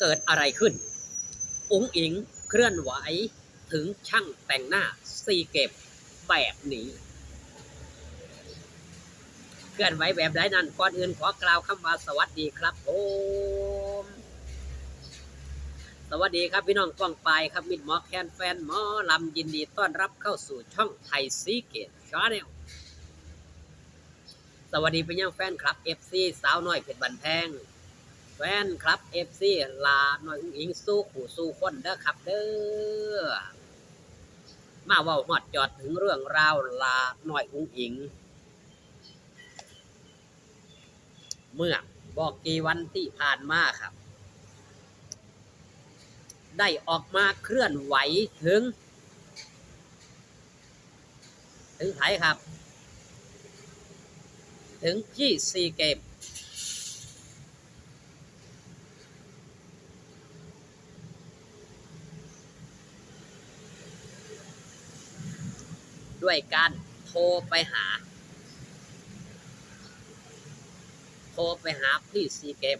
เกิดอะไรขึ้น อุ๋งอิงเคลื่อนไหวถึงช่างแต่งหน้าซีเก็บแบบนี้ เคลื่อนไหวแบบใดนั้นก่อนอื่นขอกล่าวคำว่าสวัสดีครับผมสวัสดีครับพี่น้องกล้องปลายครับมิดหมอแคนแฟนหมอลำยินดีต้อนรับเข้าสู่ช่องไทยซีเกตชาแนลสวัสดีไปยังแฟนคลับ FC สาวน้อยเพชรบันแพง แฟนคลับ FC ลาหน่อยอุ้งอิงสู้ขู่สู้คนเด้อครับเด้อมาว่าฮอดจอดถึงเรื่องราวลาหน่อยอุ้งอิง เมื่อบอกกี่วันที่ผ่านมาครับ ได้ออกมาเคลื่อนไหวถึง ถึงไผครับ ถึงที่ซีเกม ด้วยการโทรไปหา โทรไปหาพี่ซีเกม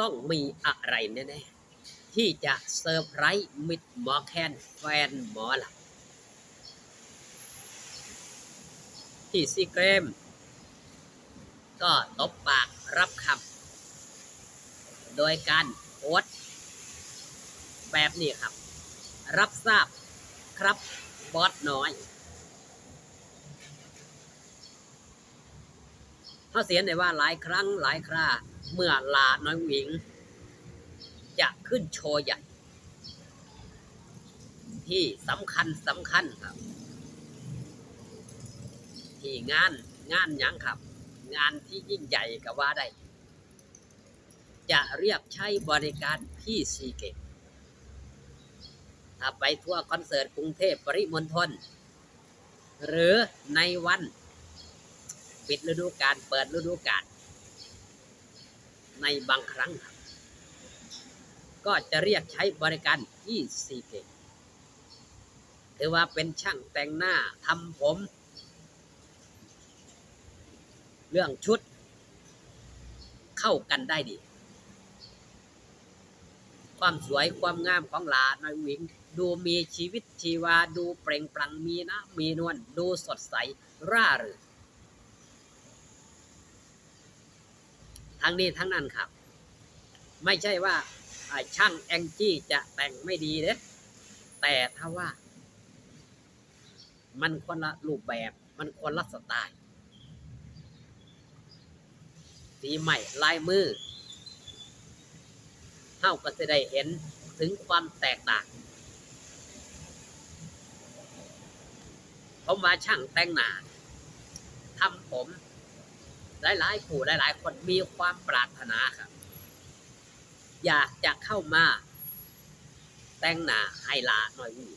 ต้องมีอะไรแน่ๆที่จะเซอร์ไพรส์มิดหมอแคนแฟนหมอละที่ซีเกมก็ตบปากรับคำโดยการโพสแบบนี้ครับ รับทราบครับบอสน้อยเขาเสียนได้ว่าหลายครั้งหลายคราเมื่อลาน้อยหญิง จะขึ้นโชว์ใหญ่ ที่สำคัญสำคัญครับ ที่งานงานยังครับ งานที่ยิ่งใหญ่ก็ว่าได้ จะเรียกใช้บริการพี่ซีเกตถ้า ไปทั่วคอนเสิร์ตกรุงเทพปริมณฑลหรือในวัน ปิดฤดูกาลเปิดฤดูกาลในบางครั้ง ก็จะเรียกใช้บริการที่ซีเกตถือว่าเป็นช่างแต่งหน้าทำผม เรื่องชุด เข้ากันได้ดี ความสวยความงามของหลานน้อยหญิง ดูมีชีวิตชีวาดูเปล่งปลั่งมีนะ มีนวลดูสดใสร่าเริงทั้งนี้ทั้งนั้นครับ ไม่ใช่ว่าอ่าช่างแองจี้จะแต่งไม่ดีเด้แต่ถ้าว่า มันคนละรูปแบบ มันคนละสไตล์สีใหม่ลายมือ เท่าก็จะได้เห็นถึงความแตกต่างผมว่าช่างแต่งหน้าทำผม หลายๆผู้หลาย ๆ คนมีความปรารถนาครับ อยากจะเข้ามา แต่งหน้าให้ลาหน่อยวี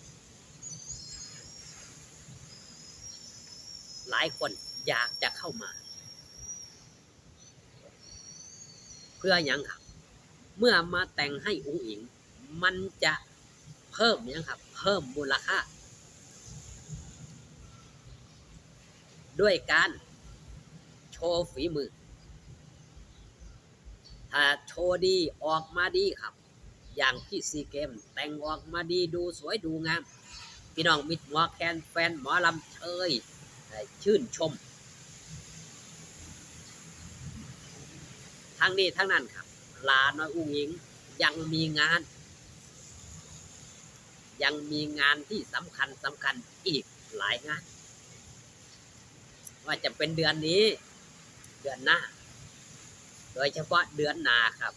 หลายคนอยากจะเข้ามา เพื่อหยังครับ เมื่อมาแต่งให้อุ้งอิง มันจะเพิ่มยังครับ เพิ่มมูลค่า ด้วยการโชว์ฝีมือ ถ้าโชว์ดีออกมาดีครับ อย่างที่ซีเกม แต่งออกมาดีดูสวยดูงาม พี่น้องมิตรหมอแคนแฟนหมอลำเชยชื่นชม ทั้งนี้ทั้งนั้นครับ ลาน้อยอุ้งอิง ยังมีงาน ยังมีงานที่สำคัญสำคัญอีกหลายงาน ว่าจะเป็นเดือนนี้ เดือนหน้า โดยเฉพาะเดือนหนาครับ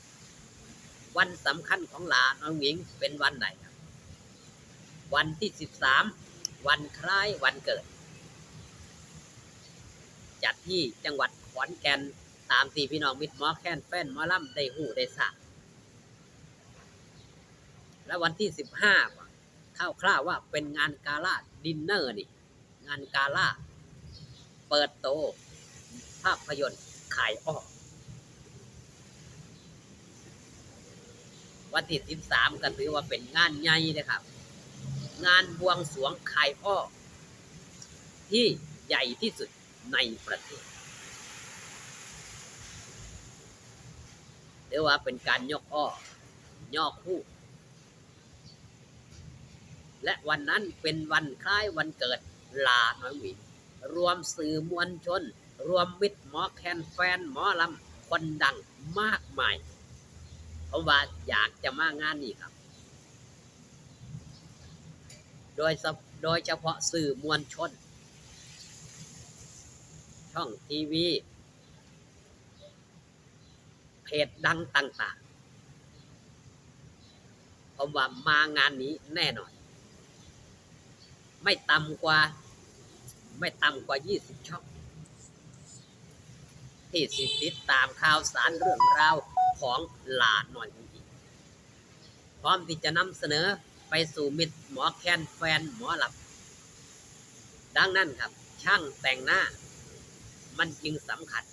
วันสำคัญของหลานน้องหญิงเป็นวันไหนครับ วันที่สิบสามวันคล้ายวันเกิด จัดที่จังหวัดขอนแก่น ตามที่พี่น้องมิตรหมอแค้นแฟนมอลำได้หูได้ทราบและวันที่สิบห้าเข้าคร่าวว่าเป็นงานกาล่าดินเนอร์นี่ งานกาล่าเปิดโต ภาพยนตร์ขายอ้อวันที่สิบสามก็ถือว่าเป็นงานใหญ่นะครับ งานบวงสรวงขายอ้อที่ใหญ่ที่สุดในประเทศ หรือว่าเป็นการยกอ้อย่อคู่ และวันนั้นเป็นวันคล้ายวันเกิดลาน้อยหวิงรวมสื่อมวลชน รวมมิตรหมอแคนแฟนหมอลำคนดังมากมายเพราะว่าอยากจะมางานนี้ครับ โดยเฉโดยเฉพาะสื่อมวลชน ช่องทีวี จดังต่างๆผมว่ามางานนี้แน่นอน ไม่ต่ำกว่า ไม่ต่ำกว่า 20 ช่อง ที่สิติดตามข่าวสารเรื่องราวของหลาหน่อยอีกพร้อมที่จะนำเสนอไปสู่มิตรหมอแคนแฟนหมอหลับ ดังนั้นครับ ช่างแต่งหน้า มันจึงสำคัญ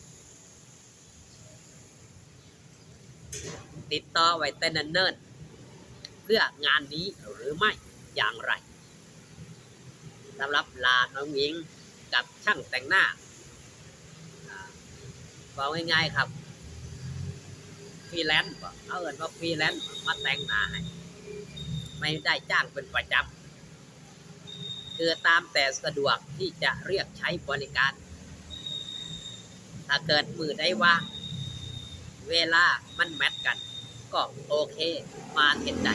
ติดต่อไว้แต่เนิ่นเพื่องานนี้หรือไม่อย่างไรสำหรับลาน้องหญิงกับช่างแต่งหน้าอ่าบอกง่ายๆครับฟรีแลนซ์เอาเอินว่าฟรีแลนซ์มาแต่งหน้าให้ไม่ได้จ้างเป็นประจำคือตามแต่สะดวกที่จะเรียกใช้บริการ ถ้าเกิดมือได้ว่าง เวลามันแมทกัน ก็โอเคมาเห็นได้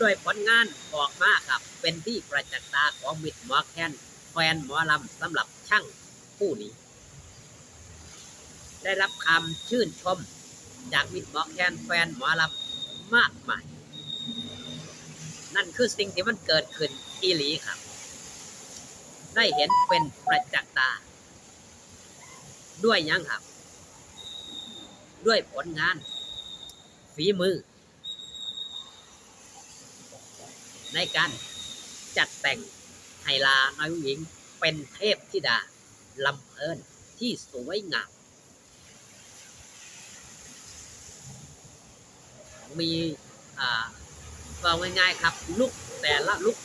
ด้วยผลงานออกมาครับ เป็นที่ประจักษ์ตาของมิตรหมอแคนแฟนหมอลำสำหรับช่างผู้นี้ ได้รับคำชื่นชมจากมิตรหมอแคนแฟนหมอลำมากมาย นั่นคือสิ่งที่มันเกิดขึ้นอีหลีครับ ได้เห็นเป็นประจักษ์ตา ด้วยยังครับ ด้วยผลงาน ฝีมือ ในการจัดแต่งไฮลาน้อยหญิงเป็นเทพธิดาลำเพลินที่สวยงาม มีอ่าก็ง่ายๆครับ ลุกแต่ละลุก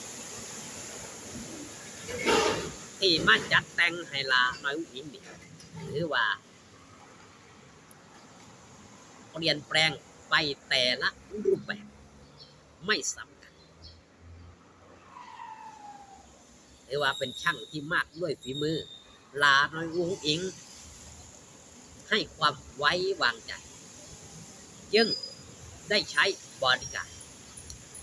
ที่มาจัดแต่งไฮลาน้อยหญิงนี่หรือว่า เปลี่ยนแปลงไปแต่ละรูปแบบไม่สำคัญหรือว่าเป็นช่างที่มากด้วยฝีมือ ลาน้อยวุ้งอิง ให้ความไว้วางใจ จึงได้ใช้บริการ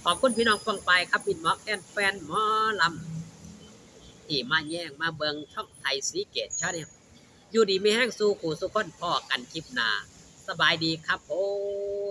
ขอบคุณพี่น้องฟังไปครับพี่หมอแอนแฟนหมอลำที่มาแย่งมาเบิงช่องไทยสีเกตชาเนี่ยอยู่ดีไม่แห้งสู้ขู่สุขคนพ่อกันคลิปนา สบายดีครับผม